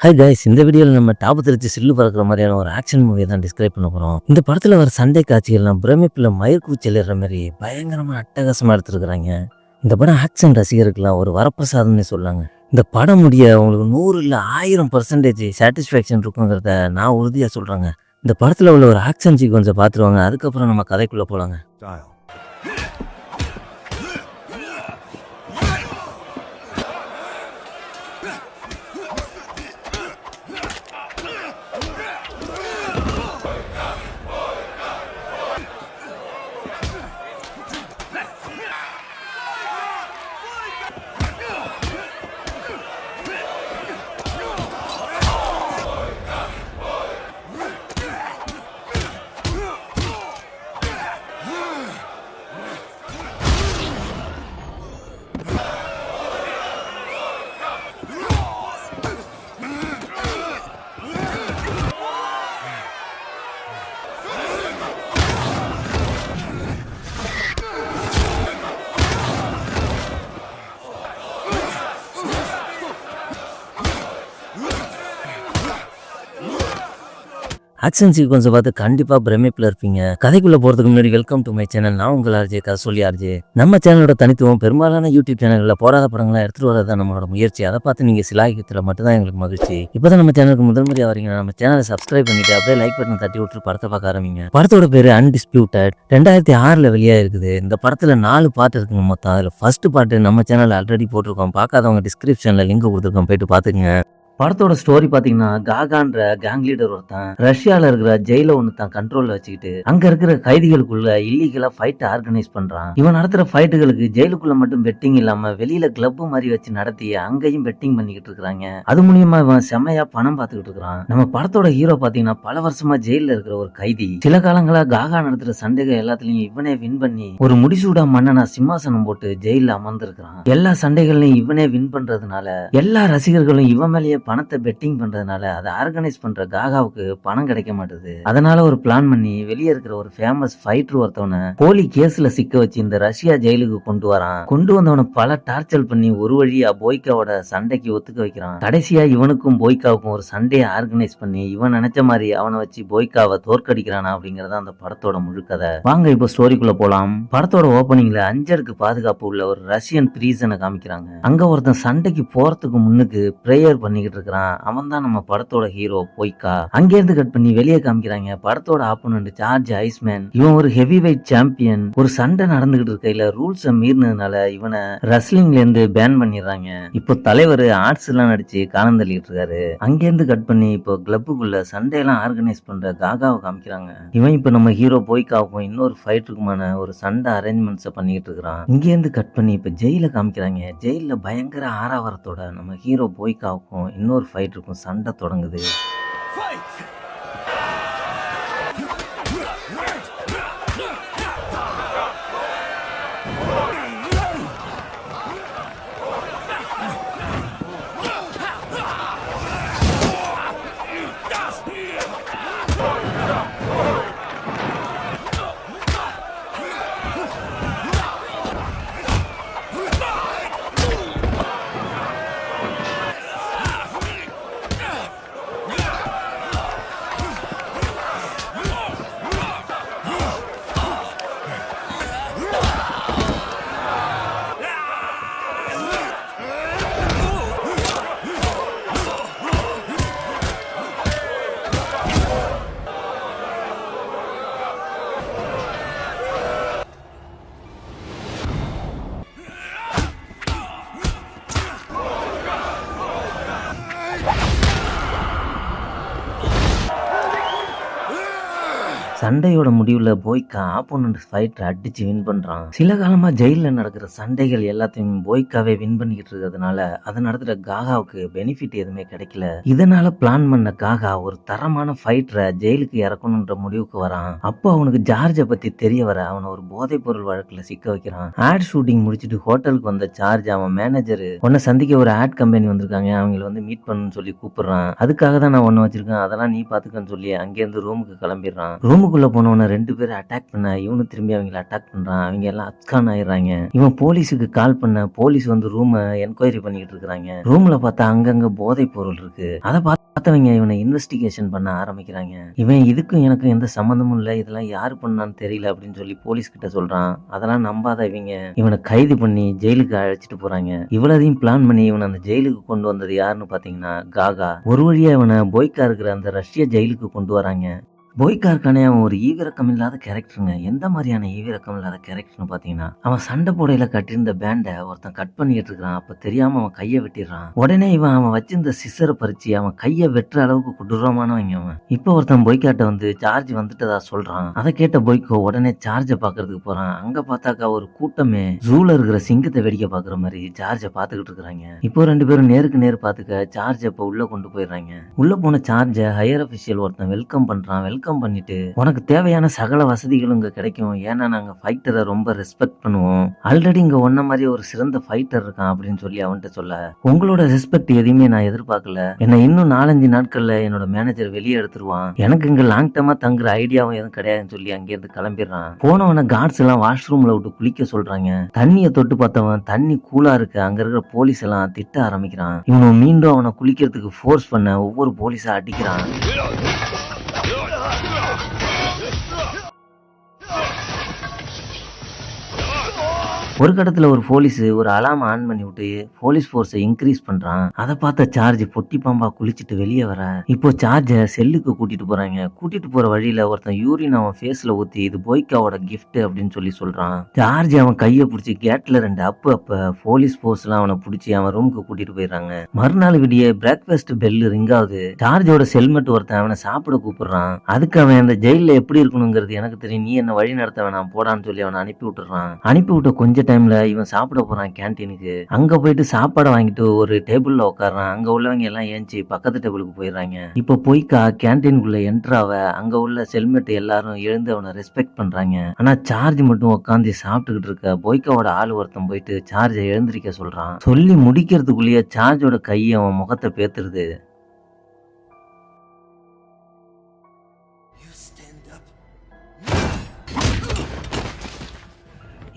Hi guys இந்த வீடியோவில் நம்ம டாப்பு திருச்சி சில்லு பறக்கிற மாதிரியான ஒரு ஆக்ஷன் மூவியை தான் டிஸ்கிரைப் பண்ண போகிறோம் இந்த படத்தில் வர சண்டை காட்சிகள்லாம் பிரமிப்பில் மயிர்கூச்சலிடுற மாதிரி பயங்கரமாக அட்டகாசமாக எடுத்துருக்குறாங்க. இந்த படம் ஆக்ஷன் ரசிகருக்கெல்லாம் ஒரு வரப்பிரசாதம்னு சொல்லாங்க. இந்த படம் முடிய உங்களுக்கு நூறு இல்லை ஆயிரம் பர்சன்டேஜ் சாட்டிஸ்ஃபேக்ஷன் இருக்குங்கிறத நான் உறுதியாக சொல்கிறேங்க இந்த படத்தில் உள்ள ஒரு ஆக்ஷன் சீக்வன்ஸை பார்த்துருவாங்க அதுக்கப்புறம் நம்ம கதைக்குள்ளே போகலாங்க ஆக்ஷன் சீக்வன்ஸை பார்த்து கண்டிப்பாக பிரமிப்பில் இருப்பீங்க. கதைக்குள்ளே போகிறதுக்கு முன்னாடி வெல்கம் டு மை சேனல் நான் உங்கள் ஆர்ஜே கதை சொல்லி ஆர்ஜே நம்ம சேனலோட தனித்துவம் பெரும்பாலான யூடியூப் சேனல்களில் போராத படங்களாக எடுத்துகிட்டு வரது தான் நம்மளோட முயற்சி. அதை பார்த்து நீங்கள் சிலாகியத்தில் மட்டும்தான் எங்களுக்கு மகிழ்ச்சி. இப்போ தான் நம்ம சேனலுக்கு முதல் முறையாக வரீங்க. நம்ம சேனலை சப்ஸ்கிரைப் பண்ணிட்டு அப்படியே லைக் பட்டன் தட்டி விட்டு படத்தை பார்க்க ஆரம்பிங்க. படத்தோட பேர் அன்டிஸ்பியூட்டட் ரெண்டாயிரத்தி ஆறில் வெளியாக இருக்குது. இந்த படத்தில் நாலு பாட்டு இருக்குங்க மொத்தம். அதில் ஃபர்ஸ்ட் பாட்டு நம்ம சேனலில் ஆல்ரெடி போட்டிருக்கோம். பார்க்காதவங்க டிஸ்கிரிப்ஷனில் லிங்க் கொடுத்துருக்கோம். போயிட்டு பார்த்துக்குங்க. படத்தோட ஸ்டோரி பாத்தீங்கன்னா காகான்ற கேங் லீடர் ஒருத்தன் ரஷ்யால இருக்கிற ஜெயில ஒன்னு தான் கண்ட்ரோல்ல வச்சுக்கிட்டு அங்க இருக்கிற கைதிகளுக்குள்ள இல்லீகலா ஃபைட் ஆர்கனைஸ் பண்றான். இவன் நடத்துற ஃபைட்டுகளுக்கு ஜெயிலுக்குள்ள மட்டும் பெட்டிங் இல்லாம வெளியில கிளப் மாதிரி வச்சு நடத்தி அங்கேயும் பெட்டிங் பண்ணிக்கிட்டு இருக்காங்க அது மூலியமா இவன் செம்மையா பணம் பாத்துக்கிட்டு இருக்கிறான். நம்ம படத்தோட ஹீரோ பாத்தீங்கன்னா பல வருஷமா ஜெயில இருக்கிற ஒரு கைதி. சில காலங்களா காகா நடத்துற சண்டைகள் எல்லாத்துலயும் இவனே வின் பண்ணி ஒரு முடிசூடா மன்னனா சிம்மாசனம் போட்டு ஜெயில அமர்ந்திருக்கிறான். எல்லா சண்டைகள்லயும் இவனே வின் பண்றதுனால எல்லா ரசிகர்களும் இவன் மேலேயே பணத்தை பெட்டிங் பண்றதுனால அதை ஆர்கனைஸ் பண்ற காகாவுக்கு பணம் கிடைக்க மாட்டுது. அதனால ஒரு பிளான் பண்ணி வெளியே இருக்கிற ஒரு ஃபேமஸ் ஃபைட்டர் ஒருத்தவனை போலி கேஸ்ல சிக்க வச்சு இந்த ரஷ்யா ஜெயிலுக்கு கொண்டு வரான். கொண்டு வந்தவனை பல டார்ச்சர் பண்ணி ஒரு வழியா போய்க்காவோட சண்டைக்கு ஒத்துக்க வைக்கிறான். கடைசியா இவனுக்கும் போய்க்காவுக்கும் ஒரு சண்டையை ஆர்கனைஸ் பண்ணி இவன் நினைச்ச மாதிரி அவனை வச்சு போய்க்காவை தோற்கடிக்கிறானா அப்படிங்கறத அந்த படத்தோட முழு கதை. வாங்க இப்போ ஸ்டோரிக்குள்ள போலாம். படத்தோட ஓப்பனிங்ல அஞ்சருக்கு பாதுகாப்பு உள்ள ஒரு ரஷ்யன் பிரீசனை காமிக்கிறாங்க. அங்க ஒருத்தன் சண்டைக்கு போறதுக்கு முன்னுக்கு பிரேயர் பண்ணிக்கிட்டு இருக்கிறான் அவன் தான் நம்ம படத்தோட ஹீரோ பொய்க்கா? அங்கேருந்து கட் பண்ணி வெளியே காமிக்கிறாங்க. படத்தோட ஆப்போனண்ட் சார்ஜ் ஐஸ்மேன். இவன் ஒரு ஹெவி வெயிட் சாம்பியன் ஒரு சண்டை நடந்துகிட்டு இருக்கையில ரூல்ஸை மீறினதுனால இவனை ரெஸ்லிங்ல இருந்து பேன் பண்ணிடுறாங்க. இப்போ தலைவர் ஆர்ட்ஸ் எல்லாம் நடிச்சு காலம் தள்ளிட்டு இருக்காரு அங்கேருந்து கட் பண்ணி இப்போ கிளப்புக்குள்ள சண்டையெல்லாம் ஆர்கனைஸ் பண்ற காகாவை காமிக்கிறாங்க. இவன் இப்போ நம்ம ஹீரோ போய்க்காவுக்கும் இன்னொரு ஃபைட்டுக்குமான ஒரு சண்டை அரேஞ்ச்மெண்ட்ஸை பண்ணிட்டு இருக்கிறான் இங்கேருந்து கட் பண்ணி இப்போ ஜெயில காமிக்கிறாங்க. ஜெயில பயங்கர ஆரவாரத்தோட நம்ம ஹீரோ போய்க்காவுக்கும் இன்னொரு ஃபைட் இருக்கும். சண்டை தொடங்குது. சண்டையோட முடிவுல போய்க்கா ஆப்போனண்ட் ஃபைட்டர் அடிச்சு வின் பண்றான். சில காலமா ஜெயில நடக்கிற சண்டைகள் எல்லாத்தையும் போய்க்காவே வின் பண்ணிக்கிட்டு இருக்கிறதுனால அதை நடத்துற காகாவுக்கு பெனிஃபிட் எதுவுமே கிடைக்கல. இதனால பிளான் பண்ண காகா ஒரு தரமான ஃபைட்டரை ஜெயிலுக்கு இறக்கணுன்ற முடிவுக்கு வரான். அப்போ அவனுக்கு ஜார்ஜை பத்தி தெரிய வர அவனை ஒரு போதைப் பொருள் வழக்குல சிக்க வைக்கிறான். ஆட் ஷூட்டிங் முடிச்சிட்டு ஹோட்டலுக்கு வந்த சார்ஜ் அவன் மேனேஜர் உன்னை சந்திக்க ஒரு ஆட் கம்பெனி வந்திருக்காங்க. அவங்கள வந்து மீட் பண்ணுன்னு சொல்லி கூப்பிடுறான். அதுக்காக தான் நான் ஒன்று வச்சிருக்கேன். அதெல்லாம் நீ பாத்துக்கன்னு சொல்லி அங்கேருந்து ரூமுக்கு கிளம்பிடுறான். ரூமுக்குள்ள உள்ளே போனவன ரெண்டு பேரும் அட்டாக் பண்ண இவனு திரும்பி அவங்கள அட்டாக் பண்றான் அவங்க எல்லாம் அப்கான் ஆயிடுறாங்க. இவன் போலீஸுக்கு கால் பண்ண போலீஸ் வந்து ரூமை என்கொயரி பண்ணிட்டு இருக்கிறாங்க. ரூம்ல பார்த்தா அங்கங்க போதைப் பொருள் இருக்கு. அதை பார்த்தவங்க இவனை இன்வெஸ்டிகேஷன் பண்ண ஆரம்பிக்கிறாங்க. இவன் இதுக்கும் எனக்கும் எந்த சம்மந்தமும் இல்லை இதெல்லாம் யார் பண்ணான்னு தெரியல அப்படின்னு சொல்லி போலீஸ் கிட்ட சொல்றான். அதெல்லாம் நம்பாத இவங்க. இவனை கைது பண்ணி ஜெயிலுக்கு அழைச்சிட்டு போறாங்க. இவ்வளதையும் பிளான் பண்ணி இவனை அந்த ஜெயிலுக்கு கொண்டு வந்தது யாருன்னு பாத்தீங்கன்னா காகா. ஒரு வழியா இவனை போய்க்கா இருக்கிற அந்த ரஷ்ய ஜெயிலுக்கு கொண்டு வராங்க. போய்கார்கானே இருக்கானே அவன் ஒரு ஈவிரக்கம் இல்லாத கேரக்டருங்க எந்த மாதிரியான ஈவிரக்கம் இல்லாத கேரக்டர்னு பாத்தீங்கன்னா அவன் சண்டை போடையில கட்டியிருந்த பேண்டை ஒருத்தன் கட் பண்ணிட்டு இருக்கான் அப்ப தெரியாம அவன் கையை வெட்டிடுறான். உடனே இவன் அவன் வச்சிருந்த சிசரை பறிச்சு அவன் கையை வெட்டுற அளவுக்கு கொடூரமானவங்க அவன் இப்போ ஒருத்தன் போய்க்காட்ட வந்து சார்ஜ் வந்துட்டதா சொல்றான். அதை கேட்ட பொய்க்கோ உடனே சார்ஜை பாக்குறதுக்கு போறான். அங்க பார்த்தாக்கா ஒரு கூட்டமே ஜூல இருக்கிற சிங்கத்தை வேடிக்கை பாக்குற மாதிரி சார்ஜை பாத்துக்கிட்டு இருக்காங்க இப்போ ரெண்டு பேரும் நேருக்கு நேர் பாத்துக்க சார்ஜ் இப்போ உள்ள கொண்டு போயிடுறாங்க. உள்ள போன சார்ஜை ஹையர் அபிஷியல் ஒருத்தன் வெல்கம் பண்றான். வெல்கம் பண்ணிட்டு உனக்கு தேவையான சகல வசதிகளும் இங்க கிடைக்கும். ஏன்னா நாங்க ஃபைட்டரை ரொம்ப ரெஸ்பெக்ட் பண்ணுவோம். ஆல்ரெடி இங்க ஒன்ன மாதிரி ஒரு சிறந்த ஃபைட்டர் இருக்கான் அப்படின்னு சொல்லி அவன்கிட்ட சொல்ல உங்களோட ரெஸ்பெக்ட் எதையுமே நான் எதிர்பார்க்கல. என்ன இன்னும் நாலஞ்சு நாட்கள்ல என்னோட மேனேஜர் வெளியே எடுத்துருவான். எனக்கு இங்க லாங் டேர்மா தங்குற ஐடியாவும் எதுவும் கிடையாதுன்னு சொல்லி அங்கேருந்து கிளம்பிடுறான். போனவன கார்ட்ஸ் எல்லாம் வாஷ்ரூம்ல விட்டு குளிக்க சொல்றாங்க. தண்ணியை தொட்டு பார்த்தவன் தண்ணி கூலா இருக்கு. அங்க இருக்கிற போலீஸ் எல்லாம் திட்ட ஆரம்பிக்கிறான். இவன் மீண்டும் அவனை குளிக்கிறதுக்கு ஃபோர்ஸ் பண்ண ஒவ்வொரு போலீஸா அடிக்கிறான். ஒரு கட்டத்துல ஒரு போலீஸ் ஒரு அலாம் ஆன் பண்ணி விட்டு போலீஸ் ஃபோர்ஸை இன்க்ரீஸ் பண்றான். அதை பார்த்த சார்ஜ் பொட்டி பாம்பா குளிச்சுட்டு வெளியே வர. இப்போ சார்ஜை செல்லுக்கு கூட்டிட்டு போறாங்க. கூட்டிட்டு போற வழியில ஒருத்தன் யூரின் அவன் ஃபேஸ்ல ஊத்தி இது போய்க்காவோட கிஃப்ட் அப்படின்னு சொல்லி சொல்றான். சார்ஜ் அவன் கையை பிடிச்சி கேட்ல ரெண்டு அப்பு அப்ப போலீஸ் ஃபோர்ஸ் எல்லாம் அவனை பிடிச்சி அவன் ரூமுக்கு கூட்டிட்டு போயிடுறாங்க. மறுநாள் விடிய பிரேக்ஃபாஸ்ட் பெல் ரிங் ஆகுது. சார்ஜோட செல்மெட் ஒருத்தன் அவனை சாப்பிட கூப்பிடுறான். அதுக்கு அவன் அந்த ஜெயில எப்படி இருக்கணுங்கிறது எனக்கு தெரியும். நீ என்ன வழி நடத்த வேணாம் போடான்னு சொல்லி அவனை அனுப்பி விட்டுறான் அனுப்பி விட்ட கொஞ்ச டைம்ல இவன் சாப்பிட போறான் கேன்டீனுக்கு அங்க போயிட்டு சாப்பாடு வாங்கிட்டு ஒரு டேபிள்ல உட்காடுறான் அங்க உள்ளவங்க எல்லாம் ஏஞ்சி பக்கத்து டேபிளுக்கு போயிடுறாங்க. இப்போ போய்க்கா கேன்டீனுக்குள்ள என்ட்ராவ அங்க உள்ள செல்மெட் எல்லாரும் எழுந்து அவனை ரெஸ்பெக்ட் பண்றாங்க. ஆனா சார்ஜ் மட்டும் உட்காந்து சாப்பிட்டுக்கிட்டு இருக்க போய்க்காவோட ஆள் ஒருத்தன் போயிட்டு சார்ஜை எழுந்திருக்க சொல்றான். சொல்லி முடிக்கிறதுக்குள்ளேயே சார்ஜோட கையை அவன் முகத்தை பேத்துருது.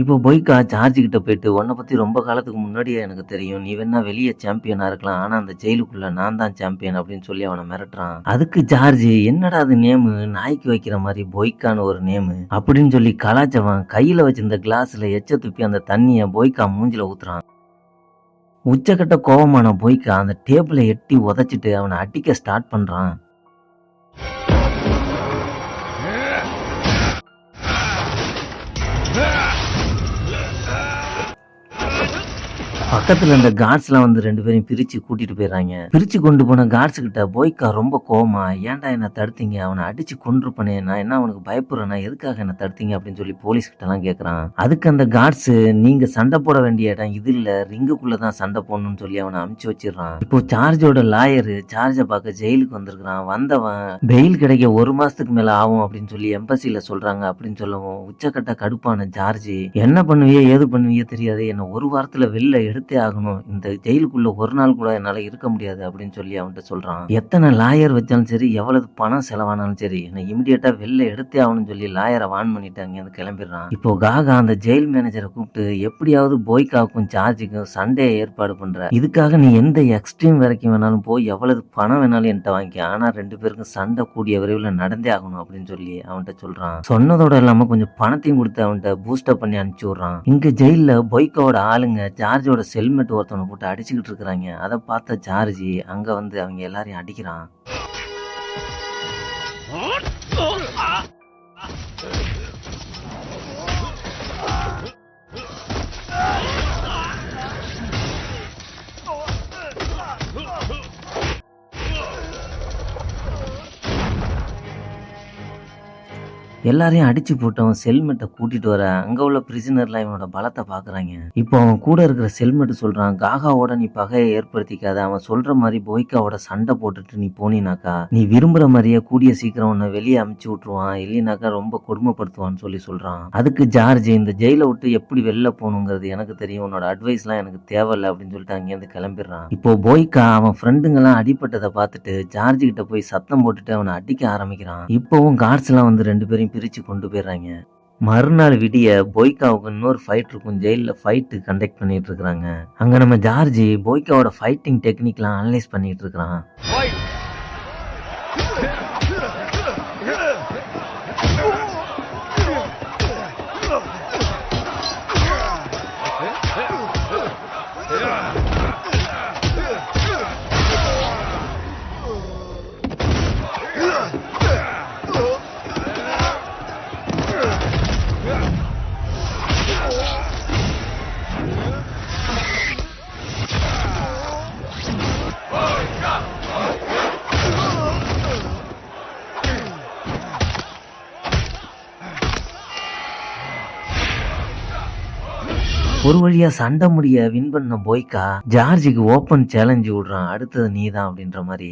இப்போ போய்க்கா சார்ஜ் கிட்ட போயிட்டு உன்னை பற்றி ரொம்ப காலத்துக்கு முன்னாடியே எனக்கு தெரியும். நீ வேணா வெளியே சாம்பியனாக இருக்கலாம். ஆனால் அந்த ஜெயிலுக்குள்ளே நான் தான் சாம்பியன் அப்படின்னு சொல்லி அவனை மிரட்டுறான். அதுக்கு சார்ஜ் என்னடா அது நேமு நாய்க்கு வைக்கிற மாதிரி பொய்க்கான்னு ஒரு நேமு அப்படின்னு சொல்லி கலாச்சவன் கையில் வச்சிருந்த கிளாஸில் எச்ச துப்பி அந்த தண்ணியை பொய்க்கா மூஞ்சில் ஊத்துறான். உச்சக்கட்ட கோபமான பொய்க்கா அந்த டேபிளை எட்டி உதைச்சிட்டு அவனை அடிக்க ஸ்டார்ட் பண்ணுறான் பக்கத்துல இருந்த கார்ட்ஸ்லாம் வந்து ரெண்டு பேரையும் பிரிச்சு கூட்டிட்டு போயிடுறாங்க. பிரிச்சு கொண்டு போன கார்ட்ஸ் கிட்ட போய்க்கா ரொம்ப கோமா ஏன்டா என்ன தடுத்தீங்க? அவனை அடிச்சு கொண்டிருப்பனே நான் என்ன அவனுக்கு பயப்படுறேன்? எதுக்காக என்ன தடுத்தீங்க? அப்படின்னு சொல்லி போலீஸ் கிட்ட எல்லாம் கேக்குறான். அதுக்கு அந்த கார்ட்ஸ் நீங்க சண்டை போட வேண்டிய இடம் இது இல்ல. ரிங்குக்குள்ளதான் சண்டை போடணும்னு சொல்லி அவனை அமுச்சு வச்சிடறான். இப்போ சார்ஜோட லாயரு சார்ஜை பார்க்க ஜெயிலுக்கு வந்திருக்கிறான். வந்தவன் பெயில் கிடைக்க ஒரு மாசத்துக்கு மேல ஆகும் அப்படின்னு சொல்லி எம்பசியில சொல்றாங்க அப்படின்னு சொல்லவும் உச்சக்கட்ட கடுப்பான ஜார்ஜ் என்ன பண்ணுவியோ ஏது பண்ணுவியோ தெரியாது என்ன ஒரு வாரத்துல வெளில எடுத்து ஆகணும். இந்த ஜெயிலுக்குள்ள ஒரு நாள் கூட என்னால இருக்க முடியாது அப்படின்னு சொல்லி அவன்கிட்ட சொல்றான். எத்தனை லாயர் வச்சாலும் சரி எவ்வளவு பணம் செலவானாலும் சரி என்னை இமிடியேட்டாக வெளில எடுத்தே ஆகணும்னு சொல்லி லாயரை வான் பண்ணிட்டு அங்கேருந்து கிளம்பிடுறான். இப்போ காகா அந்த ஜெயில் மேனேஜரை கூப்பிட்டு எப்படியாவது போய்க்காவுக்கும் சார்ஜுக்கும் சண்டையை ஏற்பாடு பண்ணுற இதுக்காக நீ எந்த எக்ஸ்ட்ரீம் வரைக்கும் வேணாலும் போய் எவ்வளவு பணம் வேணாலும் என்கிட்ட வாங்கி ஆனா ரெண்டு பேருக்கும் சண்டை கூடிய விரைவில் நடந்தே ஆகணும் அப்படின்னு சொல்லி அவன்கிட்ட சொல்றான். சொன்னதோட இல்லாம கொஞ்சம் பணத்தையும் கொடுத்து அவன்கிட்ட பூஸ்டப் பண்ணி அனுப்பிச்சி விட்றான். இங்க ஜெயில பொய்க்கோட ஆளுங்க ஜார்ஜோட ஹெல்மெட் ஒருத்தவனை போட்டு அடிச்சுக்கிட்டு இருக்கிறாங்க. அதை பார்த்த ஜார்ஜி அங்க வந்து அவங்க எல்லாரையும் அடிக்கிறான். எல்லாரையும் அடிச்சு போட்டவன் செல்மெட்டை கூட்டிட்டு வர அங்க உள்ள பிரிசனர்லாம் இவனோட பலத்தை பாக்குறாங்க. இப்போ அவன் கூட இருக்கிற செல்மெட் சொல்றான் காகாவோட நீ பகையை ஏற்படுத்திக்காத அவன் சொல்ற மாதிரி போய்க்காவோட சண்டை போட்டுட்டு நீ போனினாக்கா நீ விரும்புற மாதிரியே கூடிய சீக்கிரம் உன்னை வெளியே அமுச்சு விட்டுருவான் இல்லைனாக்கா ரொம்ப கொடுமைப்படுத்துவான்னு சொல்லி சொல்றான். அதுக்கு ஜார்ஜ் இந்த ஜெயில விட்டு எப்படி வெளில போகணுங்கிறது எனக்கு தெரியும் உன்னோட அட்வைஸ் எல்லாம் எனக்கு தேவையில்ல அப்படின்னு சொல்லிட்டு அங்கேருந்து கிளம்பிடுறான். இப்போ போய்க்கா அவன் ஃப்ரெண்டுங்கெல்லாம் அடிப்பட்டதை பார்த்துட்டு ஜார்ஜ் கிட்ட போய் சத்தம் போட்டுட்டு அவனை அடிக்க ஆரம்பிக்கிறான். இப்போவும் கார்ட்ஸ் எல்லாம் வந்து ரெண்டு பேரையும் பிரித்து பிரிச்சு கொண்டு போயிடுறாங்க. மறுநாள் விடிய போய்காவுக்கு இன்னொரு ஃபைட் இருக்கும். ஜெயிலில் ஃபைட்டு கண்டக்ட் பண்ணிட்டு இருக்கிறாங்க. அங்க நம்ம ஜார்ஜி போய்காவோட ஃபைட்டிங் டெக்னிக்லாம் அனலைஸ் பண்ணிட்டு இருக்கிறான். ஒரு வழியா சண்டை முடிய வின் பண்ண போய்க்கா? ஜார்ஜுக்கு ஓப்பன் சேலஞ்சு விடுறான் அடுத்தது நீதான் அப்படின்ற மாதிரி.